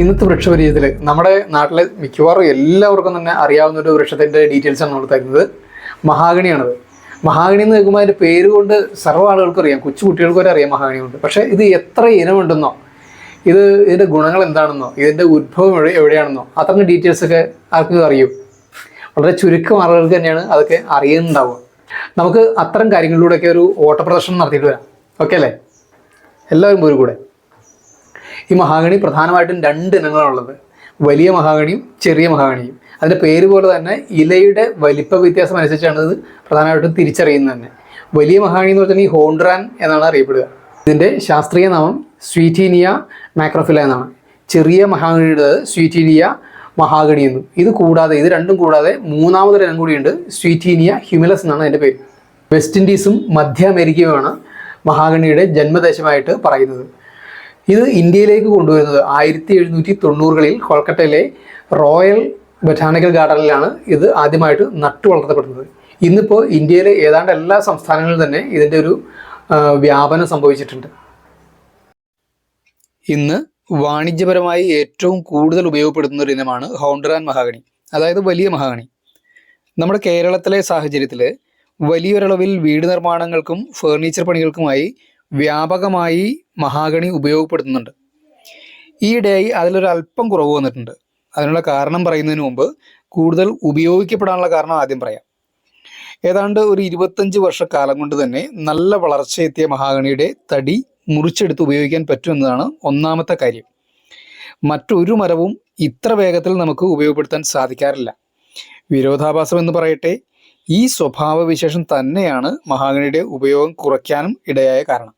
ഇന്നത്തെ വൃക്ഷപരിചയത്തിൽ നമ്മുടെ നാട്ടിലെ മിക്കവാറും എല്ലാവർക്കും തന്നെ അറിയാവുന്ന ഒരു വൃക്ഷത്തിന്റെ ഡീറ്റെയിൽസ് ആണ് നമ്മൾ തരുന്നത്. മഹാഗണിയാണത്. മഹാഗണി എന്ന് കേൾക്കുമ്പോൾ അതിന്റെ പേര് കൊണ്ട് സർവ ആളുകൾക്കും അറിയാം. കൊച്ചു കുട്ടികൾക്ക് വരെ അറിയാം മഹാഗണി കൊണ്ട് പക്ഷേ ഇത് എത്ര ഇനമുണ്ടെന്നോ ഇത് ഇതിന്റെ ഗുണങ്ങൾ എന്താണെന്നോ ഇതിന്റെ ഉത്ഭവം എവിടെ എവിടെയാണെന്നോ അത്തരം ഡീറ്റെയിൽസ് ഒക്കെ ആർക്കും അറിയും. വളരെ ചുരുക്കം ആളുകൾക്ക് തന്നെയാണ് അതൊക്കെ അറിയുന്നുണ്ടാവുക. നമുക്ക് അത്തരം കാര്യങ്ങളിലൂടെയൊക്കെ ഒരു ഓട്ടപ്രദർശനം നടത്തിയിട്ട് വരാം. ഓക്കെ അല്ലേ? എല്ലാവരും ഒരു കൂടെ ഈ മഹാഗണി പ്രധാനമായിട്ടും രണ്ട് ഇനങ്ങളാണുള്ളത്. വലിയ മഹാഗണിയും ചെറിയ മഹാഗണിയും. അതിന്റെ പേര് പോലെ തന്നെ ഇലയുടെ വലിപ്പ വ്യത്യാസം അനുസരിച്ചാണ് ഇത് പ്രധാനമായിട്ടും തിരിച്ചറിയുന്നത് തന്നെ. വലിയ മഹാഗണി എന്ന് പറഞ്ഞാൽ ഈ ഹോൺഡ്രാൻ എന്നാണ് അറിയപ്പെടുക. ഇതിന്റെ ശാസ്ത്രീയ നാമം സ്വീറ്റീനിയ മാക്രോഫില എന്നാണ്. ചെറിയ മഹാഗണിയുടെ സ്വീറ്റീനിയ മഹാഗണി എന്നും. ഇത് കൂടാതെ ഇത് രണ്ടും കൂടാതെ മൂന്നാമതൊരു ഇനം കൂടിയുണ്ട് സ്വീറ്റീനിയ ഹ്യൂമിലസ് എന്നാണ് അതിന്റെ പേര്. വെസ്റ്റ് ഇൻഡീസും മധ്യ അമേരിക്കയുമാണ് മഹാഗണിയുടെ ജന്മദേശമായിട്ട് പറയുന്നത്. ഇത് ഇന്ത്യയിലേക്ക് കൊണ്ടുവരുന്നത് ആയിരത്തി എഴുന്നൂറ്റി തൊണ്ണൂറുകളിൽ കൊൽക്കത്തയിലെ റോയൽ ബൊട്ടാണിക്കൽ ഗാർഡനിലാണ് ഇത് ആദ്യമായിട്ട് നട്ടു വളർത്തപ്പെടുന്നത്. ഇന്നിപ്പോൾ ഇന്ത്യയിലെ ഏതാണ്ട് എല്ലാ സംസ്ഥാനങ്ങളിലും തന്നെ ഇതിന്റെ ഒരു വ്യാപനം സംഭവിച്ചിട്ടുണ്ട്. ഇന്ന് വാണിജ്യപരമായി ഏറ്റവും കൂടുതൽ ഉപയോഗപ്പെടുത്തുന്ന ഒരു ഇനമാണ് ഹോണ്ടറാൻ മഹാഗണി. അതായത് വലിയ മഹാഗണി. നമ്മുടെ കേരളത്തിലെ സാഹചര്യത്തിൽ വലിയൊരളവിൽ വീട് നിർമ്മാണങ്ങൾക്കും ഫേർണിച്ചർ പണികൾക്കുമായി വ്യാപകമായി മഹാഗണി ഉപയോഗപ്പെടുത്തുന്നുണ്ട്. ഈയിടെയായി അതിലൊരു അല്പം കുറവ് വന്നിട്ടുണ്ട്. അതിനുള്ള കാരണം പറയുന്നതിന് മുമ്പ് കൂടുതൽ ഉപയോഗിക്കപ്പെടാനുള്ള കാരണം ആദ്യം പറയാം. ഏതാണ്ട് ഒരു ഇരുപത്തഞ്ച് വർഷക്കാലം കൊണ്ട് തന്നെ നല്ല വളർച്ചയെത്തിയ മഹാഗണിയുടെ തടി മുറിച്ചെടുത്ത് ഉപയോഗിക്കാൻ പറ്റുമെന്നതാണ് ഒന്നാമത്തെ കാര്യം. മറ്റൊരു മരവും ഇത്ര വേഗത്തിൽ നമുക്ക് ഉപയോഗപ്പെടുത്താൻ സാധിക്കാറില്ല. വിരോധാഭാസം എന്ന് പറയട്ടെ ഈ സ്വഭാവവിശേഷം തന്നെയാണ് മഹാഗണിയുടെ ഉപയോഗം കുറയ്ക്കാനും ഇടയായ കാരണം.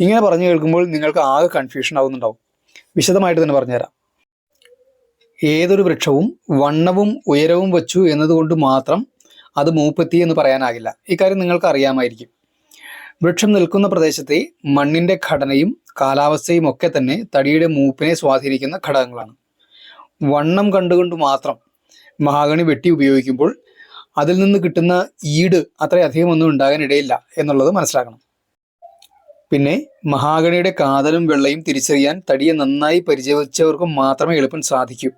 ഇങ്ങനെ പറഞ്ഞു കേൾക്കുമ്പോൾ നിങ്ങൾക്ക് ആകെ കൺഫ്യൂഷൻ ആവുന്നുണ്ടാവും. വിശദമായിട്ട് തന്നെ പറഞ്ഞുതരാം. ഏതൊരു വൃക്ഷവും വണ്ണവും ഉയരവും വച്ചു എന്നതുകൊണ്ട് മാത്രം അത് മൂപ്പത്തി എന്ന് പറയാനാകില്ല. ഇക്കാര്യം നിങ്ങൾക്ക് അറിയാമായിരിക്കും. വൃക്ഷം നിൽക്കുന്ന പ്രദേശത്തെ മണ്ണിന്റെ ഘടനയും കാലാവസ്ഥയും ഒക്കെ തന്നെ തടിയുടെ മൂപ്പിനെ സ്വാധീനിക്കുന്ന ഘടകങ്ങളാണ്. വണ്ണം കണ്ടുകൊണ്ട് മാത്രം മഹാഗണി വെട്ടി ഉപയോഗിക്കുമ്പോൾ അതിൽ നിന്ന് കിട്ടുന്ന ഈട് അത്രയധികം ഒന്നും ഉണ്ടാകാൻ ഇടയില്ല എന്നുള്ളത് മനസ്സിലാക്കണം. പിന്നെ മഹാഗണിയുടെ കാതലും വെള്ളയും തിരിച്ചറിയാൻ തടിയെ നന്നായി പരിചയിച്ചവർക്ക് മാത്രമേ എളുപ്പം സാധിക്കൂ.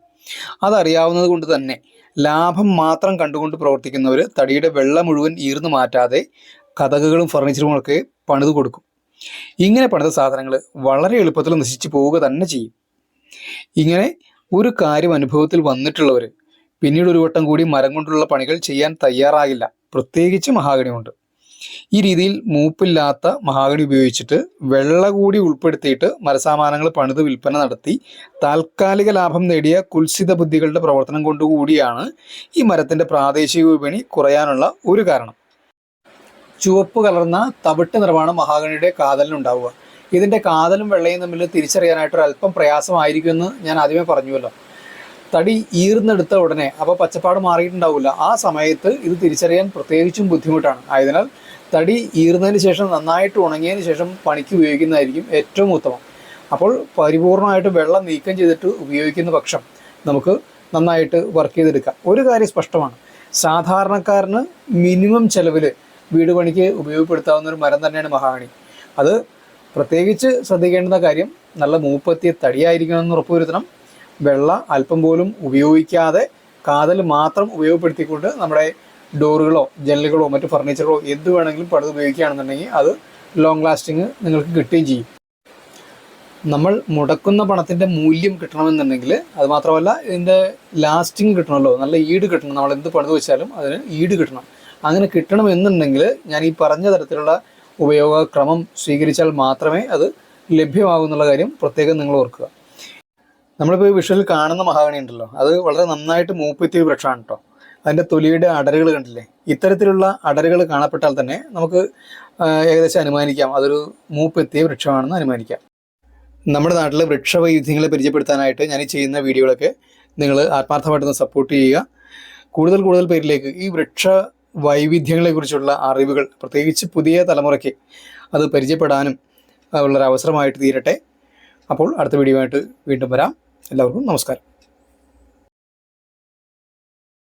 അതറിയാവുന്നത് കൊണ്ട് തന്നെ ലാഭം മാത്രം കണ്ടുകൊണ്ട് പ്രവർത്തിക്കുന്നവർ തടിയുടെ വെള്ള മുഴുവൻ ഈർന്നു മാറ്റാതെ കഥകുകളും ഫർണിച്ചറും ഒക്കെ പണിത് കൊടുക്കും. ഇങ്ങനെ പണിത സാധനങ്ങൾ വളരെ എളുപ്പത്തിൽ നശിച്ചു പോവുക തന്നെ ചെയ്യും. ഇങ്ങനെ ഒരു കാര്യം അനുഭവത്തിൽ വന്നിട്ടുള്ളവർ പിന്നീട് ഒരു വട്ടം കൂടി മരം കൊണ്ടുള്ള പണികൾ ചെയ്യാൻ തയ്യാറാകില്ല. പ്രത്യേകിച്ച് മഹാഗണി കൊണ്ട് ഈ രീതിയിൽ മൂപ്പില്ലാത്ത മഹാഗണി ഉപയോഗിച്ചിട്ട് വെള്ള കൂടി ഉൾപ്പെടുത്തിയിട്ട് മരസാമാനങ്ങൾ പണിത് വിൽപ്പന നടത്തി താൽക്കാലിക ലാഭം നേടിയ കുൽസിത ബുദ്ധികളുടെ പ്രവർത്തനം കൊണ്ടുകൂടിയാണ് ഈ മരത്തിന്റെ പ്രാദേശിക വിപണി കുറയാനുള്ള ഒരു കാരണം. ചുവപ്പ് കലർന്ന തവിട്ട് നിറമാണ് മഹാഗണിയുടെ കാതലിനുണ്ടാവുക ഇതിന്റെ കാതലും വെള്ളയും തമ്മിൽ തിരിച്ചറിയാനായിട്ട് ഒരു അല്പം പ്രയാസമായിരിക്കുമെന്ന് ഞാൻ ആദ്യമേ പറഞ്ഞുവല്ലോ. തടി ഈർന്നെടുത്ത ഉടനെ അപ്പോൾ പച്ചപ്പാട് മാറിയിട്ടുണ്ടാവില്ല. ആ സമയത്ത് ഇത് തിരിച്ചറിയാൻ പ്രത്യേകിച്ചും ബുദ്ധിമുട്ടാണ്. ആയതിനാൽ തടി ഈർന്നതിന് ശേഷം നന്നായിട്ട് ഉണങ്ങിയതിന് ശേഷം പണിക്ക് ഉപയോഗിക്കുന്നതായിരിക്കും ഏറ്റവും ഉത്തമം. അപ്പോൾ പരിപൂർണമായിട്ട് വെള്ളം നീക്കം ചെയ്തിട്ട് ഉപയോഗിക്കുന്ന പക്ഷം നമുക്ക് നന്നായിട്ട് വർക്ക് ചെയ്തെടുക്കാം. ഒരു കാര്യം സ്പഷ്ടമാണ്. സാധാരണക്കാരന് മിനിമം ചെലവിൽ വീട് പണിക്ക് ഉപയോഗപ്പെടുത്താവുന്ന ഒരു മരം തന്നെയാണ് മഹാഗണി. അത് പ്രത്യേകിച്ച് ശ്രദ്ധിക്കേണ്ടുന്ന കാര്യം നല്ല മൂപ്പത്തിയ തടിയായിരിക്കണമെന്ന് ഉറപ്പുവരുത്തണം. വെള്ള അല്പം പോലും ഉപയോഗിക്കാതെ കാതൽ മാത്രം ഉപയോഗപ്പെടുത്തിക്കൊണ്ട് നമ്മുടെ ഡോറുകളോ ജനലുകളോ മറ്റു ഫർണിച്ചറുകളോ എന്ത് വേണമെങ്കിലും പണിത് ഉപയോഗിക്കുകയാണെന്നുണ്ടെങ്കിൽ അത് ലോങ് ലാസ്റ്റിങ് നിങ്ങൾക്ക് കിട്ടുകയും ചെയ്യും. നമ്മൾ മുടക്കുന്ന പണത്തിന്റെ മൂല്യം കിട്ടണമെന്നുണ്ടെങ്കിൽ അത് മാത്രമല്ല ഇതിന്റെ ലാസ്റ്റിങ് കിട്ടണമല്ലോ നല്ല ഈട് കിട്ടണം. നമ്മൾ എന്ത് പണിത് വെച്ചാലും അതിന് ഈട് കിട്ടണം. അങ്ങനെ കിട്ടണമെന്നുണ്ടെങ്കിൽ ഞാൻ ഈ പറഞ്ഞ തരത്തിലുള്ള ഉപയോഗക്രമം സ്വീകരിച്ചാൽ മാത്രമേ അത് ലഭ്യമാകൂ എന്നുള്ള കാര്യം പ്രത്യേകം നിങ്ങൾ ഓർക്കുക. നമ്മളിപ്പോൾ ഈ വിഷുവിൽ കാണുന്ന മഹാഗണി ഉണ്ടല്ലോ അത് വളരെ നന്നായിട്ട് മൂപ്പെത്തിയ വൃക്ഷമാണ് കേട്ടോ. അതിന്റെ തൊലിയുടെ അടരുകൾ കണ്ടില്ലേ? ഇത്തരത്തിലുള്ള അടരുകൾ കാണപ്പെട്ടാൽ തന്നെ നമുക്ക് ഏകദേശം അനുമാനിക്കാം. അതൊരു മൂപ്പെത്തിയ വൃക്ഷമാണെന്ന് അനുമാനിക്കാം. നമ്മുടെ നാട്ടിലെ വൃക്ഷവൈവിധ്യങ്ങളെ പരിചയപ്പെടുത്താനായിട്ട് ഞാൻ ചെയ്യുന്ന വീഡിയോകളൊക്കെ നിങ്ങൾ ആത്മാർത്ഥമായിട്ടൊന്ന് സപ്പോർട്ട് ചെയ്യുക. കൂടുതൽ കൂടുതൽ പേരിലേക്ക് ഈ വൃക്ഷ വൈവിധ്യങ്ങളെക്കുറിച്ചുള്ള അറിവുകൾ പ്രത്യേകിച്ച് പുതിയ തലമുറയ്ക്ക് അത് പരിചയപ്പെടാനും ഉള്ളൊരു അവസരമായിട്ട് തീരട്ടെ. അപ്പോൾ അടുത്ത വീഡിയോ ആയിട്ട് വീണ്ടും വരാം. എല്ലാവർക്കും നമസ്കാരം.